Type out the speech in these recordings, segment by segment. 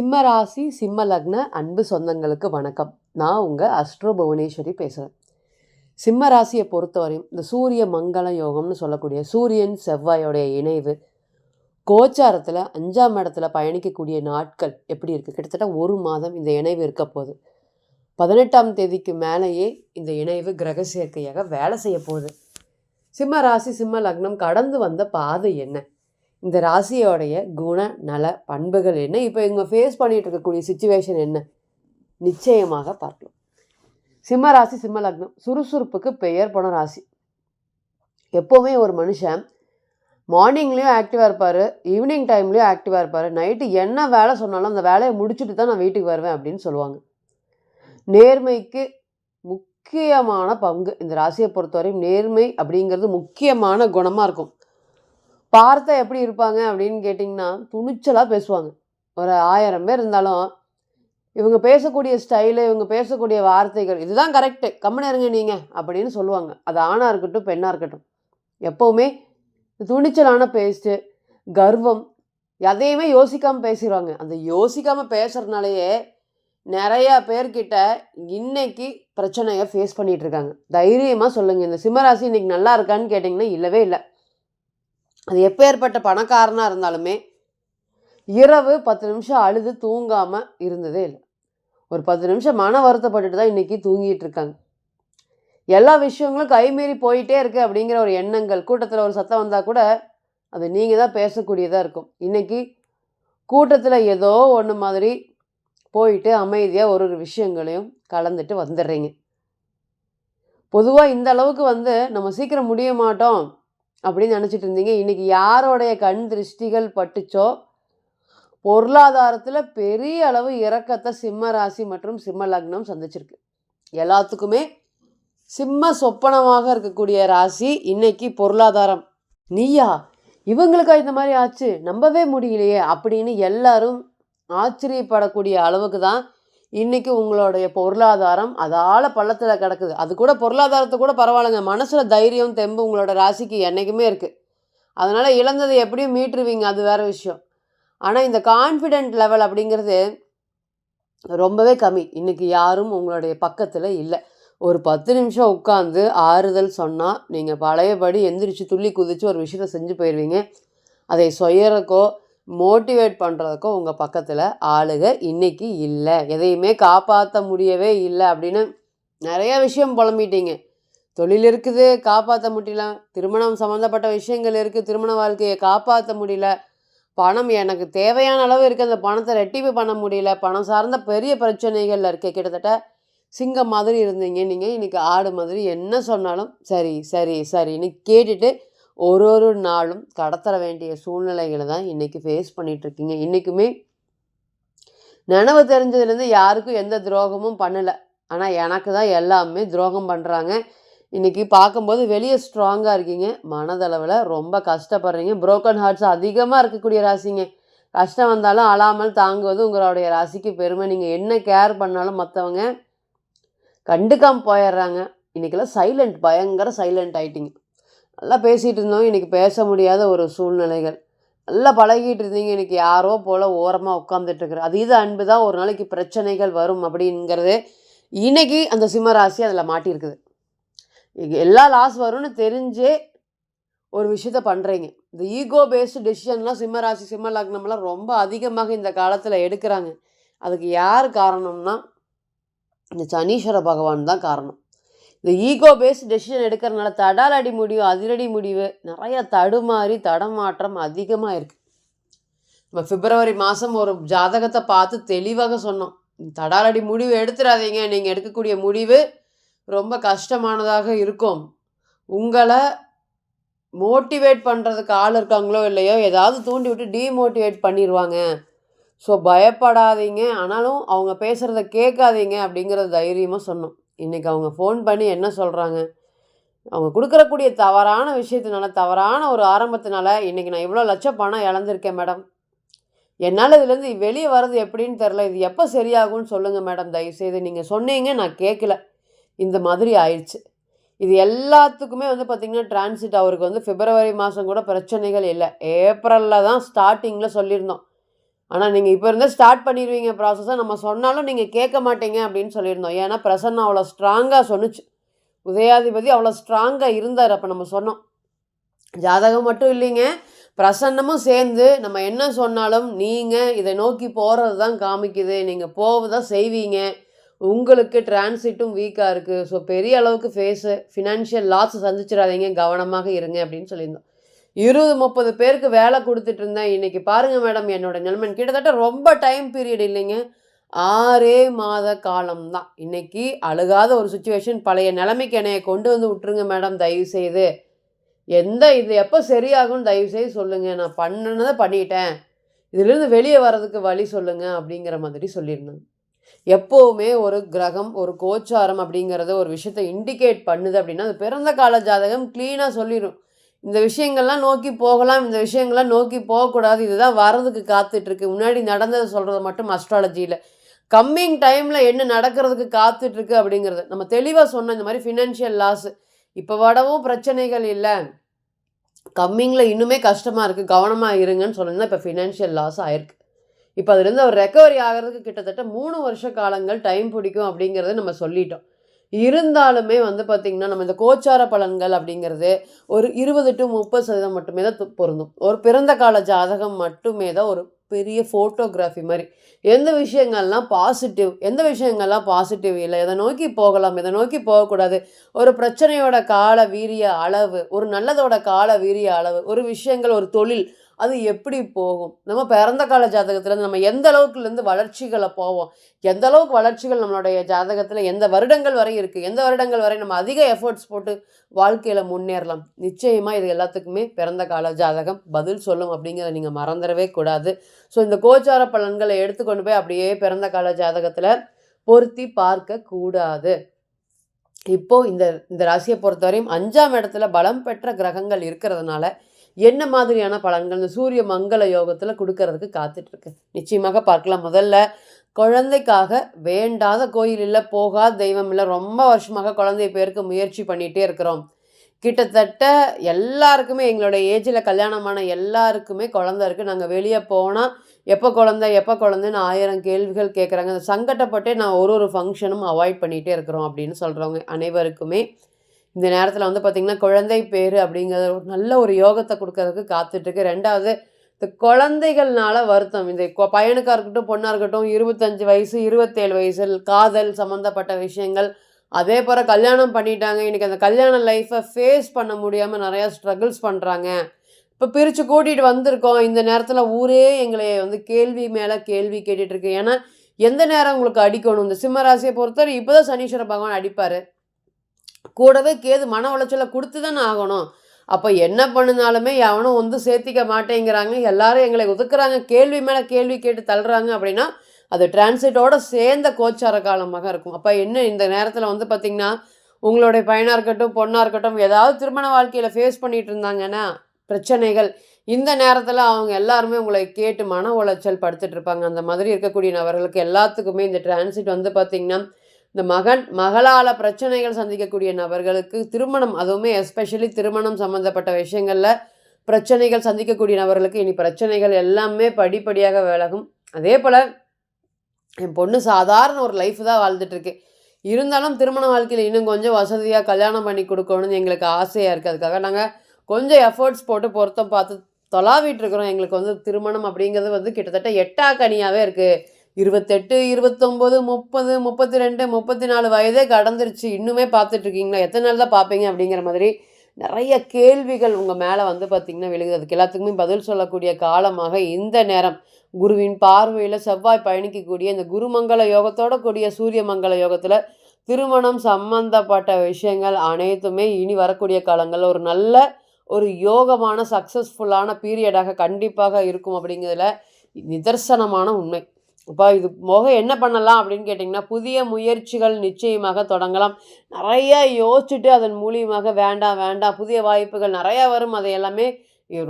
சிம்ம ராசி சிம்ம லக்ன அன்பு சொந்தங்களுக்கு வணக்கம். நான் உங்கள் அஸ்ட்ரோ புவனேஸ்வரி பேசுகிறேன் சிம்ம ராசியை பொறுத்தவரையும் இந்த சூரிய மங்கள யோகம்னு சொல்லக்கூடிய சூரியன் செவ்வாயோடைய இணைவு கோச்சாரத்தில் அஞ்சாம் இடத்துல பயணிக்கக்கூடிய நாட்கள் எப்படி இருக்குது கிட்டத்தட்ட ஒரு மாதம் இந்த இணைவு இருக்க போகுது. பதினெட்டாம் தேதிக்கு மேலேயே இந்த இணைவு கிரக சேர்க்கையாக வேலை செய்ய போகுது. சிம்ம ராசி சிம்ம லக்னம் கடந்து வந்த பாதை என்ன? இந்த ராசியோடைய குண நல பண்புகள் என்ன? இப்போ இவங்க ஃபேஸ் பண்ணிகிட்டு இருக்கக்கூடிய சுச்சுவேஷன் என்ன? நிச்சயமாக பார்க்கலாம். சிம்ம ராசி சிம்ம லக்னம். சுறுசுறுப்புக்கு பெயர் போன ராசி. எப்போவுமே ஒரு மனுஷன் மார்னிங்லேயும் ஆக்டிவாக இருப்பார் ஈவினிங் டைம்லேயும் ஆக்டிவாக இருப்பார். நைட்டு என்ன வேலை சொன்னாலும் அந்த வேலையை முடிச்சுட்டு தான் நான் வீட்டுக்கு வருவேன் அப்படின்னு சொல்லுவாங்க. நேர்மைக்கு முக்கியமான பங்கு. இந்த ராசியை பொறுத்தவரையும் நேர்மை அப்படிங்கிறது முக்கியமான குணமாக இருக்கும். பார்த்தா எப்படி இருப்பாங்க அப்படின்னு கேட்டிங்கன்னா துணிச்சலாக பேசுவாங்க. ஒரு ஆயிரம் பேர் இருந்தாலும் இவங்க பேசக்கூடிய ஸ்டைலு இவங்க பேசக்கூடிய வார்த்தைகள் இதுதான் கரெக்டு கம்மனு இருங்க நீங்கள் அப்படின்னு சொல்லுவாங்க. அது ஆணாக இருக்கட்டும் பெண்ணாக இருக்கட்டும். எப்போவுமே துணிச்சலான பேஸ்ட்டு கர்வம் எதையுமே யோசிக்காமல் பேசிடுவாங்க. அந்த யோசிக்காமல் பேசுகிறதுனாலயே நிறையா பேர்கிட்ட இன்னைக்கு பிரச்சனையை ஃபேஸ் பண்ணிகிட்டு இருக்காங்க. தைரியமாக சொல்லுங்கள் இந்த சிம்மராசி இன்றைக்கி நல்லா இருக்கான்னு கேட்டிங்கன்னா இல்லவே இல்லை. அது எப்பேற்பட்ட பணக்காரனாக இருந்தாலுமே இரவு பத்து நிமிஷம் அழுது தூங்காமல் இருந்ததே இல்லை. ஒரு பத்து நிமிஷம் மன வருத்தப்பட்டுட்டு தான் இன்றைக்கி தூங்கிட்டு இருக்காங்க. எல்லா விஷயங்களும் கைமீறி போயிட்டே இருக்குது அப்படிங்கிற ஒரு எண்ணங்கள் கூட்டத்தில் ஒரு சத்தம் வந்தால் கூட அது நீங்கள் தான் பேசக்கூடியதாக இருக்கும். இன்றைக்கி கூட்டத்தில் ஏதோ ஒன்று மாதிரி போயிட்டு அமைதியாக ஒரு ஒரு விஷயங்களையும் கலந்துட்டு வந்துடுறீங்க. பொதுவாக இந்த அளவுக்கு வந்து நம்ம சீக்கிரம் முடிய மாட்டோம். அப்படின்னு நினச்சிட்டு இருந்தீங்க. இன்றைக்கி யாரோடைய கண் திருஷ்டிகள் பட்டுச்சோ? பொருளாதாரத்தில் பெரிய அளவு இறக்கத்தை சிம்ம ராசி மற்றும் சிம்ம லக்னம் சந்திச்சிருக்கு. எல்லாத்துக்குமே சிம்ம சொப்பனமாக இருக்கக்கூடிய ராசி இன்னைக்கு பொருளாதாரம். நீயா? இவங்களுக்கா இந்த மாதிரி ஆச்சு? நம்பவே முடியலையே அப்படின்னு எல்லாரும் ஆச்சரியப்படக்கூடிய அளவுக்கு தான் இன்றைக்கி உங்களுடைய பொருளாதாரம் அதால் பள்ளத்தில் கிடக்குது. அது கூட பொருளாதாரத்தை கூட பரவாயில்லைங்க. மனசில் தைரியம் தெம்பு உங்களோட ராசிக்கு என்றைக்குமே இருக்குது அதனால் இழந்ததை எப்படியும் மீட்டுருவீங்க. அது வேறு விஷயம். ஆனால் இந்த கான்ஃபிடென்ட் லெவல் அப்படிங்கிறது ரொம்பவே கம்மி. இன்றைக்கி யாரும் உங்களுடைய பக்கத்தில் இல்லை. ஒரு பத்து நிமிஷம் உட்காந்து ஆறுதல் சொன்னால் நீங்கள் பழையபடி எந்திரிச்சு துள்ளி குதித்து ஒரு விஷயத்த செஞ்சு போயிடுவீங்க அதை சொயறக்கோ மோட்டிவேட் பண்ணுறதுக்கும் உங்கள் பக்கத்தில் ஆளுக இன்றைக்கி இல்லை. எதையுமே காப்பாற்ற முடியவே இல்லை அப்படின்னு நிறைய விஷயம் புலம்பிட்டீங்க. தொழில் இருக்குது காப்பாற்ற முடியல. திருமணம் சம்மந்தப்பட்ட விஷயங்கள் இருக்குது திருமண வாழ்க்கையை காப்பாற்ற முடியல. பணம் எனக்கு தேவையான அளவு இருக்குது அந்த பணத்தை ரெட்டிப்பு பண்ண முடியல. பணம் சார்ந்த பெரிய பிரச்சனைகள் இருக்குது கிட்டத்தட்ட சிங்கம் மாதிரி இருந்தீங்க. நீங்கள் இன்றைக்கி ஆடு மாதிரி என்ன சொன்னாலும் சரி சரி சரின்னு கேட்டுட்டு ஒரு ஒரு நாளும் கடத்தர வேண்டிய சூழ்நிலைகளை தான் இன்றைக்கி ஃபேஸ் பண்ணிகிட்ருக்கீங்க இன்றைக்குமே நினைவு தெரிஞ்சதுலேருந்து யாருக்கும் எந்த துரோகமும் பண்ணலை. ஆனால் எனக்கு தான் எல்லாமே துரோகம் பண்ணுறாங்க இன்றைக்கி பார்க்கும்போது வெளியே ஸ்ட்ராங்காக இருக்கீங்க. மனதளவில் ரொம்ப கஷ்டப்படுறீங்க. புரோக்கன் ஹார்ட்ஸ் அதிகமாக இருக்கக்கூடிய ராசிங்க. கஷ்டம் வந்தாலும் அழாமல் தாங்குவது உங்களுடைய ராசிக்கு பெருமை. நீங்கள் என்ன கேர் பண்ணாலும் மற்றவங்க கண்டுக்காமல் போயிடுறாங்க. இன்றைக்கெல்லாம் சைலண்ட் பயங்கர சைலண்ட் ஆகிட்டிங்க நல்லா பேசிகிட்டு இருந்தோம். இன்றைக்கி பேச முடியாத ஒரு சூழ்நிலைகள். நல்லா பழகிட்டு இருந்தீங்க. இன்றைக்கி யாரோ போல் ஓரமாக உட்காந்துட்டுருக்குற அது இது அன்பு தான். ஒரு நாளைக்கு பிரச்சனைகள் வரும் அப்படிங்கிறது இன்றைக்கி அந்த சிம்மராசி அதில் மாட்டியிருக்குது. எல்லா லாஸ் வரும்னு தெரிஞ்சே ஒரு விஷயத்த பண்ணுறீங்க இந்த ஈகோ பேஸ்டு டெசிஷன்லாம் சிம்மராசி சிம்ம லக்னம்லாம் ரொம்ப அதிகமாக இந்த காலத்தில் எடுக்கிறாங்க. அதுக்கு யார் காரணம்னா இந்த சனீஸ்வர பகவான் தான் காரணம். இந்த ஈகோ பேஸ்ட் டெசிஷன் எடுக்கிறதுனால தடாலடி முடிவு அதிரடி முடிவு நிறைய தடுமாறி தடமாற்றம் அதிகமாக இருக்குது நம்ம பிப்ரவரி மாதம் ஒரு ஜாதகத்தை பார்த்து தெளிவாக சொன்னோம். தடாலடி முடிவு எடுத்துடாதீங்க நீங்கள் எடுக்கக்கூடிய முடிவு ரொம்ப கஷ்டமானதாக இருக்கும். உங்களை மோட்டிவேட் பண்ணுறதுக்கு ஆள் இருக்காங்களோ இல்லையோ ஏதாவது தூண்டி விட்டு டீமோட்டிவேட் பண்ணிடுவாங்க ஸோ பயப்படாதீங்க. ஆனாலும் அவங்க பேசுகிறத கேட்காதீங்க அப்படிங்கிறத தைரியமாக சொன்னோம். இன்றைக்கி அவங்க ஃபோன் பண்ணி என்ன சொல்கிறாங்க அவங்க கொடுக்குறக்கூடிய தவறான விஷயத்தினால தவறான ஒரு ஆரம்பத்தினால இன்றைக்கி நான் இவ்வளோ லட்சம் பணம் இழந்திருக்கேன் மேடம். என்னால் இதுலேருந்து வெளியே வர்றது எப்படின்னு தெரில இது எப்போ சரியாகும்னு சொல்லுங்கள் மேடம். தயவுசெய்து நீங்கள் சொன்னீங்க நான் கேட்கல இந்த மாதிரி ஆயிடுச்சு. இது எல்லாத்துக்குமே வந்து பார்த்திங்கன்னா டிரான்சிட் அவருக்கு வந்து பிப்ரவரி மாதம் கூட பிரச்சனைகள் இல்லை. ஏப்ரலில் தான் ஸ்டார்டிங்கில் சொல்லியிருந்தோம். ஆனால் நீங்கள் இப்போ இருந்தே ஸ்டார்ட் பண்ணிடுவீங்க ப்ராசஸை நம்ம சொன்னாலும் நீங்கள் கேட்க மாட்டீங்க அப்படின்னு சொல்லியிருந்தோம். ஏன்னா பிரசன்னம் அவ்வளோ ஸ்ட்ராங்காக சொன்னுச்சு. உதயாதிபதி அவ்வளோ ஸ்ட்ராங்காக இருந்தார் அப்போ நம்ம சொன்னோம். ஜாதகம் மட்டும் இல்லைங்க. பிரசன்னமும் சேர்ந்து நம்ம என்ன சொன்னாலும் நீங்கள் இதை நோக்கி போகிறது தான் காமிக்குது. நீங்கள் போவதான் செய்வீங்க. உங்களுக்கு டிரான்சிட்டும் வீக்காக இருக்குது ஸோ பெரிய அளவுக்கு ஃபேஸு ஃபினான்ஷியல் லாஸ் சந்திச்சிடாதீங்க. கவனமாக இருங்க அப்படின்னு சொல்லியிருந்தோம். இருபது முப்பது பேருக்கு வேலை கொடுத்துட்டு இருந்தேன். இன்றைக்கி பாருங்கள் மேடம் என்னோட நிலைமை. கிட்டத்தட்ட ரொம்ப டைம் பீரியட் இல்லைங்க. ஆறே மாத காலம்தான். இன்றைக்கி அழுகாத ஒரு சுச்சுவேஷன் பழைய நிலைமைக்கு என்னைய கொண்டு வந்து விட்டுருங்க மேடம் தயவு செய்து எந்த இது எப்போ சரியாகும்னு தயவு செய்து சொல்லுங்கள் நான் பண்ணினதை பண்ணிட்டேன். இதிலிருந்து வெளியே வர்றதுக்கு வழி சொல்லுங்கள் அப்படிங்கிற மாதிரி சொல்லியிருந்தாங்க எப்போவுமே ஒரு கிரகம் ஒரு கோச்சாரம் அப்படிங்கிறத ஒரு விஷயத்தை இண்டிகேட் பண்ணுது அப்படின்னா அது பிறந்த கால ஜாதகம் க்ளீனாக சொல்லிடும் இந்த விஷயங்கள்லாம் நோக்கி போகலாம் இந்த விஷயங்கள்லாம் நோக்கி போகக்கூடாது. இதுதான் வர்றதுக்கு காத்துட்ருக்கு. முன்னாடி நடந்ததை சொல்கிறது மட்டும் அஸ்ட்ராலஜியில் கம்மிங் டைமில் என்ன நடக்கிறதுக்கு காத்துட்ருக்கு அப்படிங்கிறது. நம்ம தெளிவாக சொன்னோம் இந்த மாதிரி ஃபினான்ஷியல் லாஸ் இப்போ வடவும் பிரச்சனைகள் இல்லை. கம்மிங்கில் இன்னுமே கஷ்டமாக இருக்குது கவனமாக இருங்கன்னு சொன்னீங்கன்னா இப்போ ஃபினான்ஷியல் லாஸ் ஆயிருக்கு. இப்போ அதுலேருந்து அவர் ரெக்கவரி ஆகிறதுக்கு கிட்டத்தட்ட மூணு வருஷ காலங்கள் டைம் பிடிக்கும் அப்படிங்கிறத நம்ம சொல்லிட்டோம். இருந்தாலுமே வந்து பார்த்திங்கன்னா நம்ம இந்த கோச்சார பலன்கள் அப்படிங்கிறது ஒரு இருபது டு முப்பது சதவீதம் மட்டுமே தான் பொருந்தும். ஒரு பிறந்த கால ஜாதகம் மட்டுமே தான் ஒரு பெரிய ஃபோட்டோகிராஃபி மாதிரி. எந்த விஷயங்கள்லாம் பாசிட்டிவ் எந்த விஷயங்கள்லாம் பாசிட்டிவ் இல்லை எதை நோக்கி போகலாம் எதை நோக்கி போகக்கூடாது ஒரு பிரச்சனையோட கால வீரிய அளவு ஒரு நல்லதோட கால வீரிய அளவு ஒரு விஷயங்கள் ஒரு தொழில் அது எப்படி போகும்? நம்ம பிறந்த கால ஜாதகத்தில் நம்ம எந்த அளவுக்குலேருந்து வளர்ச்சிகளை போவோம்? எந்த அளவுக்கு வளர்ச்சிகள் நம்மளுடைய ஜாதகத்தில் எந்த வருடங்கள் வரை இருக்குது எந்த வருடங்கள் வரை நம்ம அதிக எஃபர்ட்ஸ் போட்டு வாழ்க்கையில் முன்னேறலாம்? நிச்சயமாக இது எல்லாத்துக்குமே பிறந்த கால ஜாதகம் பதில் சொல்லும் அப்படிங்கிறத நீங்கள் மறந்துடவே கூடாது. ஸோ இந்த கோச்சார பலன்களை எடுத்துக்கொண்டு போய் அப்படியே பிறந்த கால ஜாதகத்தில் பொருத்தி பார்க்க கூடாது. இந்த இந்த ராசியை பொறுத்தவரையும் அஞ்சாம் இடத்துல பலம் பெற்ற கிரகங்கள் இருக்கிறதுனால என்ன மாதிரியான பலன்கள்? இந்த சூரிய மங்கள யோகத்தில் கொடுக்கறதுக்கு காத்துட்ருக்கு. நிச்சயமாக பார்க்கலாம். முதல்ல குழந்தைக்காக வேண்டாத கோயில் இல்லை போகாத தெய்வம் இல்லை ரொம்ப வருஷமாக குழந்தைய பேருக்கு முயற்சி பண்ணிகிட்டே இருக்கிறோம். கிட்டத்தட்ட எல்லாருக்குமே எங்களோட ஏஜில் கல்யாணமான எல்லாருக்குமே குழந்த இருக்குது நாங்கள் வெளியே போனால் எப்போ குழந்த எப்போ குழந்தைன்னு ஆயிரம் கேள்விகள் கேட்குறாங்க அந்த சங்கட்டப்பட்டே நான் ஒரு ஒரு ஃபங்க்ஷனும் அவாய்ட் பண்ணிகிட்டே இருக்கிறோம் அப்படின்னு சொல்கிறவங்க அனைவருக்குமே. இந்த நேரத்தில் வந்து பார்த்திங்கன்னா குழந்தை பேர் அப்படிங்கிறது ஒரு நல்ல ஒரு யோகத்தை கொடுக்கறதுக்கு காத்துட்ருக்கு. ரெண்டாவது இந்த குழந்தைகள்னால வருத்தம். இந்த கொ- இருக்கட்டும் பொண்ணாக இருக்கட்டும் இருபத்தஞ்சு வயசு இருபத்தேழு வயசு காதல் சம்மந்தப்பட்ட விஷயங்கள். அதே போல் கல்யாணம் பண்ணிட்டாங்க. இன்றைக்கி அந்த கல்யாண லைஃப்பை ஃபேஸ் பண்ண முடியாமல் நிறையா ஸ்ட்ரகிள்ஸ் பண்ணுறாங்க இப்போ பிரித்து கூட்டிகிட்டு வந்திருக்கோம். இந்த நேரத்தில் ஊரே எங்களை வந்து கேள்வி மேலே கேள்வி கேட்டுட்ருக்கு. ஏன்னா எந்த நேரம் உங்களுக்கு அடிக்கணும்? இந்த சிம்மராசியை பொறுத்தவரை இப்போ தான் சனீஸ்வர பகவான் அடிப்பார். கூடவே கேது மன உளைச்சலை கொடுத்து தானே ஆகணும். அப்போ என்ன பண்ணினாலுமே எவனும் வந்து சேர்த்திக்க மாட்டேங்கிறாங்க. எல்லாரும் எங்களை ஒதுக்குறாங்க. கேள்வி மேலே கேள்வி கேட்டு தள்ளுறாங்க அப்படின்னா அது டிரான்சிட்டோட சேர்ந்த கோச்சார காலமாக இருக்கும். அப்போ என்ன இந்த நேரத்தில் வந்து பார்த்திங்கன்னா உங்களுடைய பையனாக இருக்கட்டும் பொண்ணாக இருக்கட்டும் ஏதாவது திருமண வாழ்க்கையில் ஃபேஸ் பண்ணிகிட்டு இருந்தாங்கன்னா பிரச்சனைகள். இந்த நேரத்தில் அவங்க எல்லாருமே உங்களை கேட்டு மன உளைச்சல் படுத்துட்ருப்பாங்க அந்த மாதிரி இருக்கக்கூடிய நபர்களுக்கு எல்லாத்துக்குமே இந்த டிரான்சிட் வந்து பார்த்திங்கன்னா இந்த மகன் மகளால் பிரச்சனைகள் சந்திக்கக்கூடிய நபர்களுக்கு திருமணம் அதுவுமே எஸ்பெஷலி திருமணம் சம்மந்தப்பட்ட விஷயங்களில் பிரச்சனைகள் சந்திக்கக்கூடிய நபர்களுக்கு இனி பிரச்சனைகள் எல்லாமே படிப்படியாக விலகும். அதே போல் என் பொண்ணு சாதாரண ஒரு லைஃப் தான் வாழ்ந்துட்டுருக்கு. இருந்தாலும் திருமண வாழ்க்கையில் இன்னும் கொஞ்சம் வசதியாக கல்யாணம் பண்ணி கொடுக்கணும்னு எங்களுக்கு ஆசையாக இருக்குது அதுக்காக நாங்கள் கொஞ்சம் எஃபர்ட்ஸ் போட்டு பொருத்தம் பார்த்து தொலாவிட்டு இருக்கிறோம். எங்களுக்கு வந்து திருமணம் அப்படிங்கிறது வந்து கிட்டத்தட்ட எட்டா கனியாகவே இருக்குது இருபத்தெட்டு இருபத்தொம்போது முப்பது முப்பத்தி ரெண்டு முப்பத்தி நாலு வயதே கடந்துருச்சு. இன்னுமே பார்த்துட்ருக்கீங்களா? எத்தனை நாள் தான் பார்ப்பீங்க அப்படிங்கிற மாதிரி நிறைய கேள்விகள் உங்கள் மேலே வந்து பார்த்திங்கன்னா விழுகுது. அதுக்கு எல்லாத்துக்குமே பதில் சொல்லக்கூடிய காலமாக இந்த நேரம். குருவின் பார்வையில் செவ்வாய் பயணிக்கக்கூடிய இந்த குருமங்கள யோகத்தோட கூடிய சூரிய மங்கள யோகத்தில் திருமணம் சம்பந்தப்பட்ட விஷயங்கள் அனைத்துமே இனி வரக்கூடிய காலங்களில் ஒரு நல்ல ஒரு யோகமான சக்ஸஸ்ஃபுல்லான பீரியடாக கண்டிப்பாக இருக்கும் அப்படிங்கிறதுல நிதர்சனமான உண்மை. அப்போ இது போக என்ன பண்ணலாம் அப்படின்னு கேட்டிங்கன்னா புதிய முயற்சிகள் நிச்சயமாக தொடங்கலாம். நிறைய யோசிச்சுட்டு அதன் மூலியமாக வேண்டாம் வேண்டாம் புதிய வாய்ப்புகள் நிறையா வரும். அதை எல்லாமே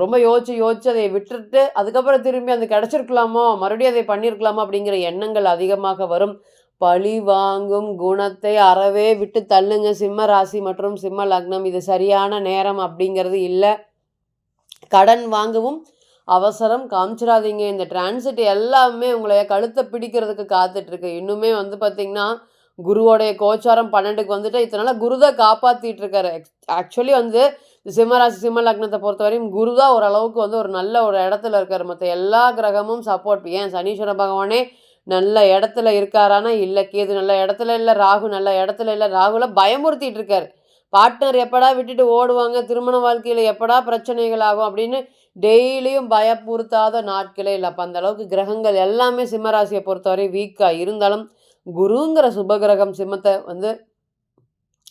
ரொம்ப யோசிச்சு யோசிச்சு அதை விட்டுட்டு அதுக்கப்புறம் திரும்பி அது கிடச்சிருக்கலாமோ மறுபடியும் அதை பண்ணியிருக்கலாமோ அப்படிங்கிற எண்ணங்கள் அதிகமாக வரும். பழி வாங்கும் குணத்தை அறவே விட்டு தள்ளுங்க. சிம்ம ராசி மற்றும் சிம்ம லக்னம் இது சரியான நேரம் அப்படிங்கிறது இல்லை. கடன் வாங்கவும் அவசரம் காமிச்சிடாதீங்க. இந்த டிரான்சிட் எல்லாமே உங்களை கழுத்தை பிடிக்கிறதுக்கு காத்துட்ருக்கு. இன்னுமே வந்து பார்த்திங்கன்னா குருவோடைய கோச்சாரம் பன்னெண்டுக்கு வந்துட்டு இத்தனால குருதை காப்பாற்றிட்டு இருக்காரு ஆக்சுவலி வந்து சிம்மராசி சிம்ம லக்னத்தை பொறுத்தவரையும் குரு தான் ஓரளவுக்கு வந்து ஒரு நல்ல ஒரு இடத்துல இருக்கார். மற்ற எல்லா கிரகமும் சப்போர்ட் ஏன்? சனீஸ்வர பகவானே நல்ல இடத்துல இருக்காரானா? இல்லை. கேது நல்ல இடத்துல இல்லை. ராகு நல்ல இடத்துல இல்லை. ராகுல பயமுறுத்திட்டு இருக்காரு பார்ட்னர் எப்படா விட்டுட்டு ஓடுவாங்க? திருமண வாழ்க்கையில் எப்படா பிரச்சனைகள் ஆகும்? அப்படின்னு டெய்லியும் பயப்புறுத்தாத நாட்களே இல்லை. அப்போ அந்தளவுக்கு கிரகங்கள் எல்லாமே சிம்மராசியை பொறுத்தவரை வீக்காக இருந்தாலும் குருங்கிற சுபகிரகம் சிம்மத்தை வந்து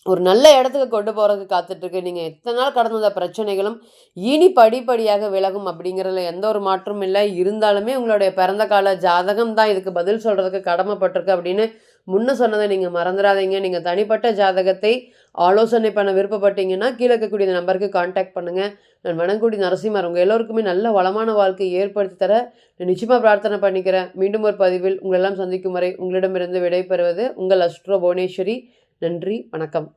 ஒரு நல்ல இடத்துக்கு கொண்டு போகிறதுக்கு காத்துட்ருக்கு. நீங்கள் எத்தனை நாள் கடந்த வந்த பிரச்சனைகளும் இனி படிப்படியாக விலகும் அப்படிங்கிறதுல எந்த ஒரு மாற்றமும் இல்லை. இருந்தாலுமே உங்களுடைய பிறந்த கால ஜாதகம் தான் இதுக்கு பதில் சொல்கிறதுக்கு கடமைப்பட்டிருக்கு அப்படின்னு முன்ன சொன்னதை நீங்கள் மறந்துடாதீங்க. நீங்கள் தனிப்பட்ட ஜாதகத்தை ஆலோசனை பண்ண விருப்பப்பட்டீங்கன்னா கீழே இருக்கக்கூடிய நம்பருக்கு காண்டாக்ட் பண்ணுங்கள் நான் வணங்குடி நரசிம்மர் உங்கள் எல்லோருக்குமே நல்ல வளமான வாழ்க்கையை ஏற்படுத்தி தர நான் நிச்சயமாக பிரார்த்தனை பண்ணிக்கிறேன். மீண்டும் ஒரு பதிவில் உங்களெல்லாம் சந்திக்கும் வரை உங்களிடமிருந்து விடைபெறுவது உங்கள் அஸ்ட்ரோ புவனேஸ்வரி. நன்றி வணக்கம்.